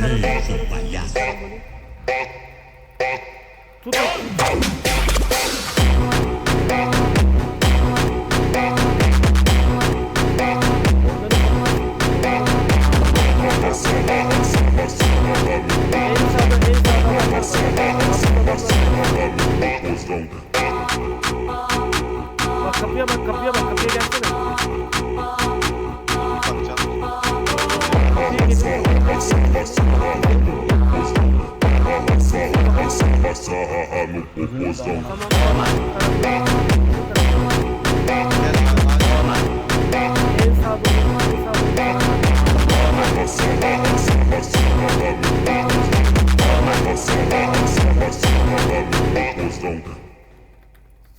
tara tara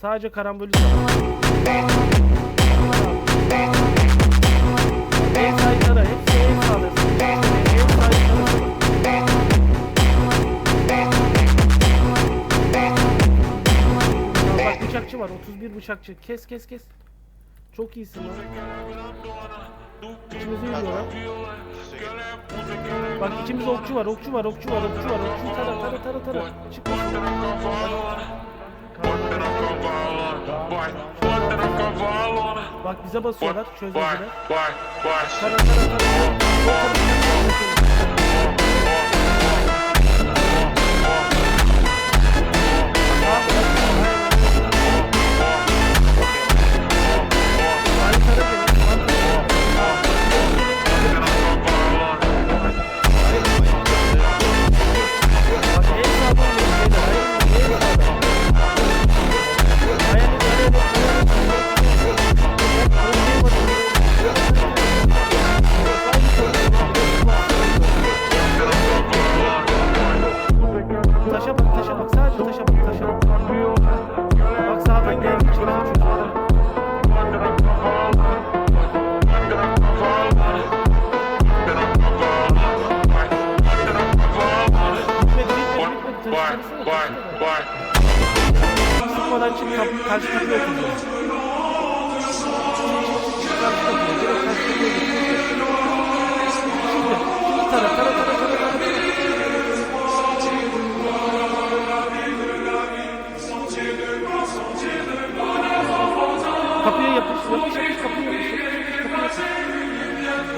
Sadece karambolü bıçakçı. Kes kes kes. Çok iyisin lan. İçimize yürüyorlar. Bak içimizde okçu var, okçu var, okçu var, okçu var. Okçu tara tara tara tara. Çık. Bak bize basıyorlar, çözmediler. Tara tara tara. Karşı kapıya oturacağız. Karşı kapıya, direkt.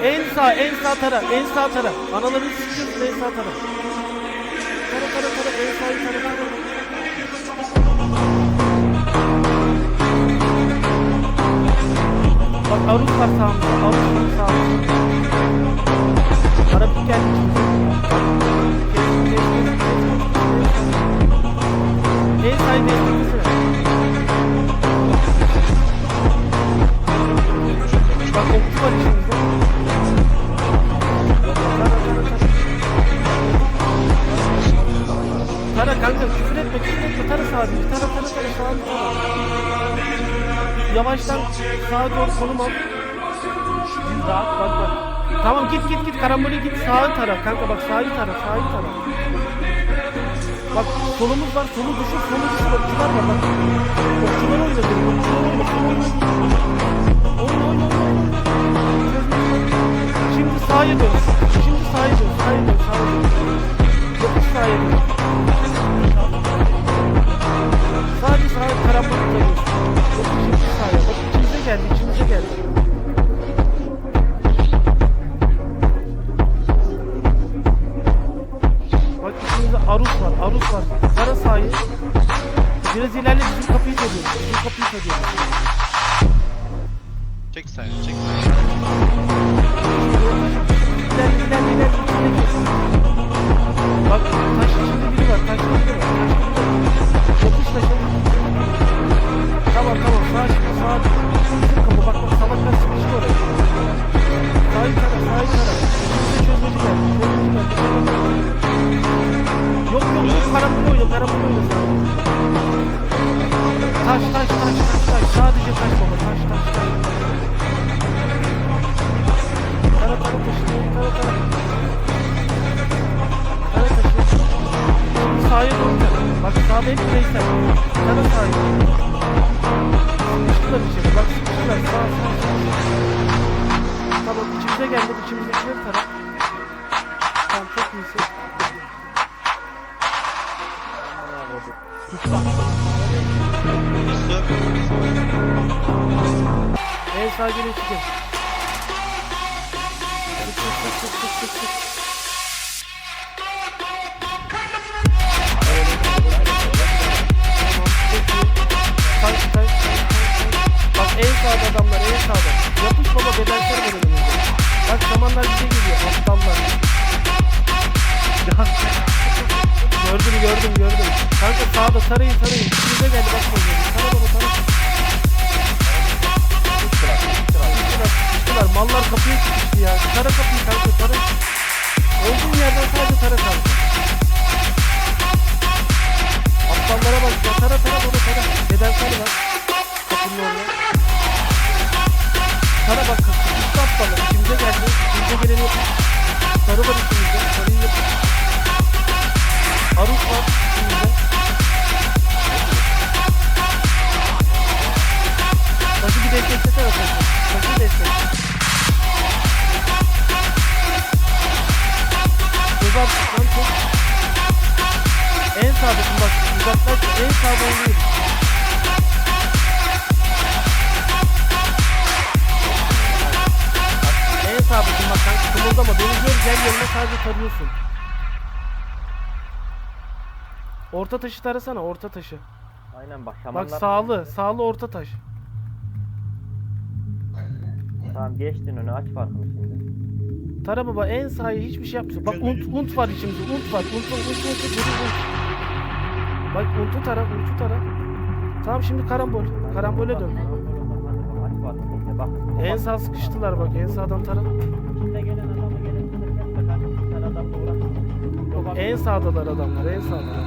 En sağ, en sağ tara, en sağ tara. Analarını sıkıyorsun, en sağ tara. Tara, tara, tara, en tara, tara. İçimize. Kes, kes, kes, kes, kes. En sahibi desteklisine. Bak okçu var içimizde. Tara kanka küfür etme küfür etme. Tara sağa bir tara tara tara sağa bir tara. Yavaştan sağa doğru konum al. Rahat bak bak. Tamam git git git karambole git sağa tara kanka bak sağı tara sağı tara. Bak solumuz var solu düşür solu düşür okçular var bak. Okçular oynadı okçular oynadı. Oyna oyna. Şimdi sağa dön. Şimdi sağa dön. Sağa dön. Sağa dön. Yokuş sağa dön. Arus var, Arus var. Kara sahayı. Biraz ilerle bizim kapıyı çalıyor. Bizim kapıyı çalıyor. Çek sen, çek sen. İlerle, ilerle, ilerle. Bak taş taş taş taş. Sadece taş baba taş taş taş. Kara kara taşı kara kara. Kara taşı. Şimdi sağa doğru gel. Bak sağ benim bireysel. Kara sağa. Sıkıştılar içeri bak sıkıştılar sağ sağ sağ. Tamam içimize geldi içimizdekiler taraf. Tamam çok iyisin. Tut bak. En sağ gelin çıkın. Bak en sağda adamlar en sağda. Yapış baba var önümüzde. Bak zamanlar bize geliyor aptallar. Gördüm gördüm gördüm. Kanka sağda sarayın sarayın. Bize geldi bak bakayım. Sara baba sara. Sıkıştılar, sıkıştılar. Mallar kapıya sıkıştı ya. Tara kapıyı kanka tara. Olduğun yerden sadece tara kanka. Aptallara bak ya. Tara tara baba tara. Bedensel var. Kapının orada. Tara bak sıkıştı aptallar. İçimize geldi. İçimize geleni yapın. Sarı var içimizde. Lan çok. En sağdasın bak. Uzaklaş. En sağda oluyor. En sağdasın bak kanka kımıldama. Beni gör gel yanına sadece tarıyorsun. Orta taşı tarasana orta taşı. Aynen bak Bak şamanlar. sağlı. Sağlı orta taş. Tamam geçtin önü aç farkını şimdi. Tara baba en sahi hiçbir şey yapmıyorsun. Bak unt, unt var içimizde. Unt var. Unt unt unt unt unt unt. Bak untu tara, untu tara. Tamam şimdi karambol. Karambole dön. En sağ sıkıştılar bak. En sağdan tara. Yok, En sağdalar adamlar. En sağdalar.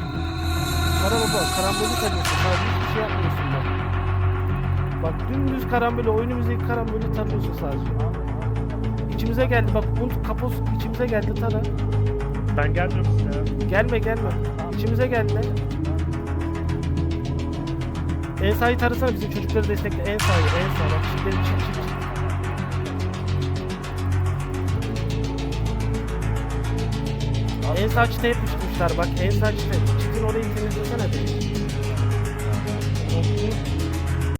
Tara baba karambolü tarıyorsun. Sadece hiçbir şey yapmıyorsun bak. Bak dümdüz karambole. Oyunumuzdaki karambolü tarıyorsun sadece. İçimize geldi bak. Unt kapos içimize geldi tara. Ben gelmiyorum size. Gelme gelme. İçimize gelme. En sahayı tarasana bizim çocukları destekle. En sahayı, en sağ. Bak şimdi çık çık çık. En sağ çıtaya yapıştırmışlar bak. En sağ çıta. Çıtın orayı temizlesene bir.